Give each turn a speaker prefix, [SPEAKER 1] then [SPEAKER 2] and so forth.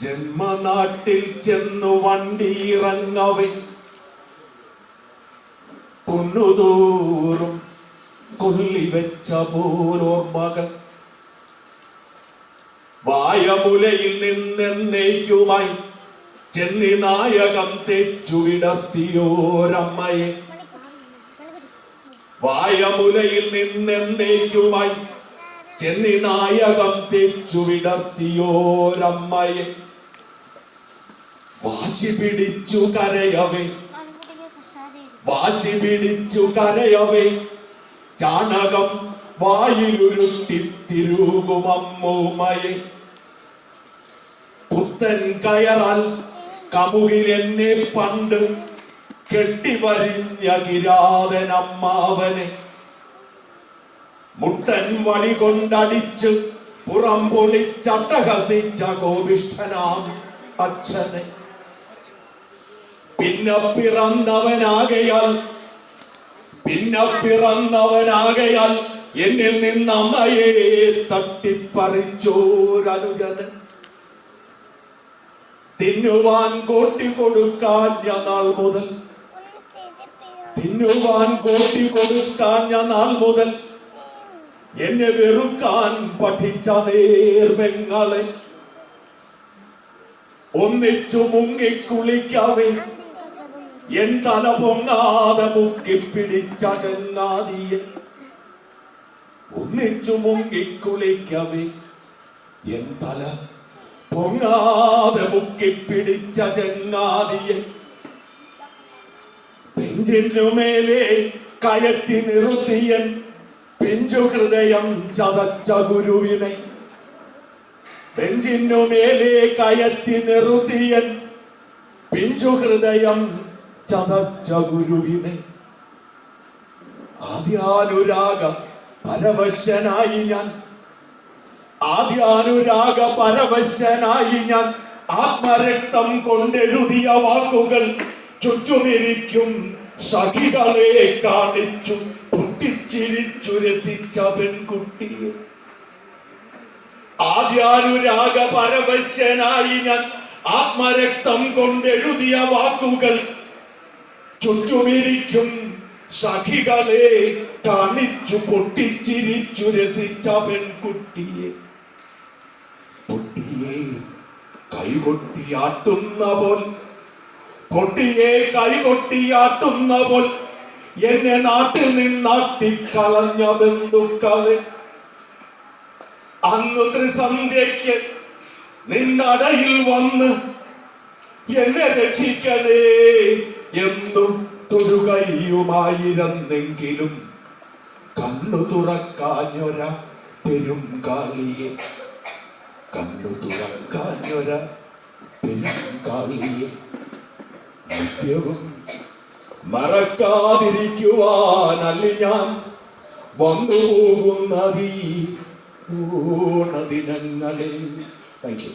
[SPEAKER 1] ജന്മനാട്ടിൽ ചെന്നു വണ്ടിയിറങ്ങവേ. കുന്നുതോറും കൊള്ളിവെച്ച പോലോർമകൾ വായമുലയിൽ നിന്നെന്നേക്കുമായി ചെന്നി നായകം തെച്ചുവിടത്തിയോരമ്മയെ വായമുലയിൽ നിന്നെന്നേക്കുമായി ചെന്നി നായകം തെച്ചു വിടർത്തിയോരമ്മയെ വാശി പിടിച്ചു കരയവേ. വാശി പിടിച്ചു കരയവേ. ചാണകം വായിലുരുട്ടി പുത്തൻ കയറാൽ കമുകിൽ എന്നെ പണ്ട് കെട്ടിവരിഞ്ഞ കിരാതനമ്മാവനെ മുട്ടൻ വടി കൊണ്ടടിച്ച് പുറം പൊളിച്ചട്ടഹസിച്ച കോപിഷ്ഠനാം അച്ഛനെ. പിന്നെ പിറന്നവനാകയാൽ പിന്നെ പിറന്നവനാകയാൽ എന്നിൽ നിന്ന് അമ്മയെ തട്ടിപ്പറിച്ചോരനുജനൻ തിന്നുവാൻ കോട്ടി കൊടുക്കാഞ്ഞ നാൾ മുതൽ തിന്നുവാൻ കോട്ടി കൊടുക്കാഞ്ഞ നാൾ മുതൽ എന്നെ വെറുക്കാൻ പഠിച്ച നേർവെങ്ങളെ ഒന്നിച്ചു മുങ്ങിക്കുളിക്കാവേ എൻ തല പൊങ്ങാതെ മുക്കിപ്പിടിച്ച ചെന്നാദിയെ ഒന്നിച്ചു മുങ്ങിക്കുളിക്കവേ എൻ തല പൊങ്ങാതെ മുക്കിപ്പിടിച്ച ചെങ്ങാതിയെ പെഞ്ചിനു മേലെ കയറ്റി നിർത്തിയൻ പിഞ്ചു ഹൃദയം ചതച്ച ഗുരുവിനെ. ബെഞ്ചിനു മേലെ കയറ്റി നിർത്തിയൻ പിഞ്ചു ഹൃദയം ചതച്ച ഗുരുവിനെ ആദ്യാനുരാഗ പരവശനായി ഞാൻ. ആദ്യാനുരാഗ പരവശനായി ഞാൻ. ആത്മരക്തം കൊണ്ടെഴുതിയ വാക്കുകൾ ചുറ്റുമിരിക്കും. സഖികളെ കാണിച്ചു പൊട്ടിച്ചിരിച്ചു രസിച്ച പെൺകുട്ടിയെ. ആദ്യാനുരാഗ പരവശനായി ഞാൻ. ആത്മരക്തം കൊണ്ടെഴുതിയ വാക്കുകൾ ചുറ്റുമിരിക്കും. സഖികളെ കാണിച്ചു പൊട്ടിച്ചിരിച്ചു രസിച്ച പെൺകുട്ടിയെ. പൊട്ടിയെ കൈകൊട്ടിയാട്ടുന്ന പോൽ പൊട്ടിയെ കൈകൊട്ടിയാട്ടുന്ന പോൽ എന്നെ നാട്ടിൽ നിന്നാട്ടിക്കളഞ്ഞ ബന്ധുക്കളെ. അന്ന് ത്രിസന്ധ്യയ്ക്ക് നിന്നടയിൽ വന്ന് എന്നെ രക്ഷിക്കണേ. എന്നും തൊഴുകയുമായിരുന്നെങ്കിലും കണ്ണു തുറക്കാഞ്ഞൊര പെരും കാളിയെ. കണ്ണു തുറക്കാഞ്ഞൊര പെരും കാളിയെ. നിത്യവും മറക്കാതിരിക്കുവാനല്ല ഞാൻ വന്നു പോകുന്നതീ ഓണദിനങ്ങളിൽ താങ്ക് യു